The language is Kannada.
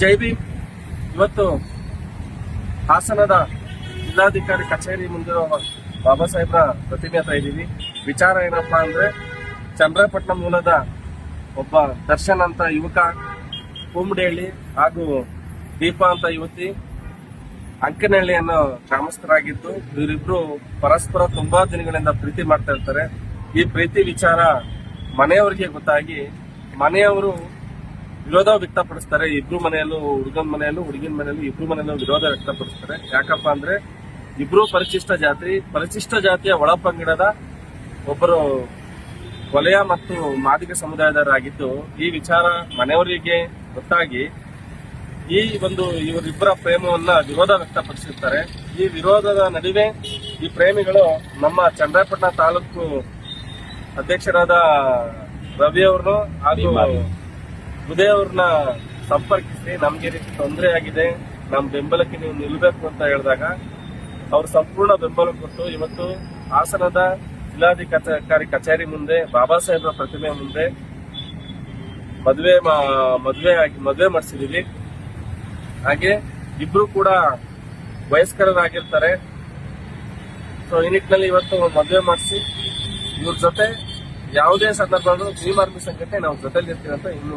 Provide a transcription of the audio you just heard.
ಜೈ ಭೀಮ್. ಇವತ್ತು ಹಾಸನದ ಜಿಲ್ಲಾಧಿಕಾರಿ ಕಚೇರಿ ಮುಂದಿರುವ ಬಾಬಾ ಸಾಹೇಬ್ರ ಪ್ರತಿಮೆ ಹತ್ರ ಇದ್ದೀವಿ. ವಿಚಾರ ಏನಪ್ಪಾ ಅಂದ್ರೆ ಚಂದ್ರಪಟ್ಟಣ ಮೂಲದ ಒಬ್ಬ ದರ್ಶನ್ ಅಂತ ಯುವಕ ಕುಂಬಡೇಳಿ ಹಾಗೂ ದೀಪಾ ಅಂತ ಯುವತಿ ಅಂಕನಹಳ್ಳಿ ಅನ್ನೋ ಗ್ರಾಮಸ್ಥರಾಗಿದ್ದು ಇವರಿಬ್ರು ಪರಸ್ಪರ ತುಂಬಾ ದಿನಗಳಿಂದ ಪ್ರೀತಿ ಮಾಡ್ತಾ ಇರ್ತಾರೆ. ಈ ಪ್ರೀತಿ ವಿಚಾರ ಮನೆಯವರಿಗೆ ಗೊತ್ತಾಗಿ ಮನೆಯವರು ವಿರೋಧ ವ್ಯಕ್ತಪಡಿಸ್ತಾರೆ, ಇಬ್ರು ಮನೆಯಲ್ಲೂ, ಹುಡುಗನ ಮನೆಯಲ್ಲೂ, ಹುಡುಗಿನ ಮನೆಯಲ್ಲೂ ಇಬ್ರು ಮನೆಯಲ್ಲೂ ವಿರೋಧ ವ್ಯಕ್ತಪಡಿಸ್ತಾರೆ. ಯಾಕಪ್ಪ ಅಂದ್ರೆ, ಇಬ್ರು ಪರಿಶಿಷ್ಟ ಜಾತಿ, ಪರಿಶಿಷ್ಟ ಜಾತಿಯ ಒಳಪಂಗಡದ ಒಬ್ಬರು ವಲಯ ಮತ್ತು ಮಾದಿಗ ಸಮುದಾಯದವರಾಗಿದ್ದು, ಈ ವಿಚಾರ ಮನೆಯವರಿಗೆ ಗೊತ್ತಾಗಿ, ಈ ಒಂದು ಇವರಿಬ್ಬರ ಪ್ರೇಮವನ್ನ ವಿರೋಧ ವ್ಯಕ್ತಪಡಿಸಿರ್ತಾರೆ. ಈ ವಿರೋಧದ ನಡುವೆ ಈ ಪ್ರೇಮಿಗಳು ನಮ್ಮ ಚಂದ್ರಪಟ್ಟಣ ತಾಲೂಕು ಅಧ್ಯಕ್ಷರಾದ ರವಿ ಅವರು ಹಾಗೂ ಉದಯ್ ಅವ್ರನ್ನ ಸಂಪರ್ಕಿಸಿ, ನಮ್ಗೆ ರೀತಿ ತೊಂದರೆ ಆಗಿದೆ, ನಮ್ ಬೆಂಬಲಕ್ಕೆ ನೀವು ನಿಲ್ಬೇಕು ಅಂತ ಹೇಳಿದಾಗ, ಅವ್ರ ಸಂಪೂರ್ಣ ಬೆಂಬಲ ಕೊಟ್ಟು ಇವತ್ತು ಹಾಸನದ ಜಿಲ್ಲಾಧಿಕಾರಿ ಕಚೇರಿ ಮುಂದೆ, ಬಾಬಾ ಸಾಹೇಬ್ರ ಪ್ರತಿಮೆ ಮುಂದೆ ಮದುವೆ ಮದುವೆ ಆಗಿ, ಮದುವೆ ಮಾಡಿಸಿದೀವಿ. ಹಾಗೆ ಇಬ್ರು ಕೂಡ ವಯಸ್ಕರರಾಗಿರ್ತಾರೆ. ಸೊ ಈ ನಿಟ್ಟಿನಲ್ಲಿ ಇವತ್ತು ಮದುವೆ ಮಾಡಿಸಿ, ಇವ್ರ ಜೊತೆ ಯಾವುದೇ ಸಂದರ್ಭದಲ್ಲೂ ಭೀಮಾರ್ಮಿ ಸಂಘಟನೆ ನಾವು ಜೊತೆಲಿ ಇರ್ತೀವಿ ಅಂತ ಇನ್ನು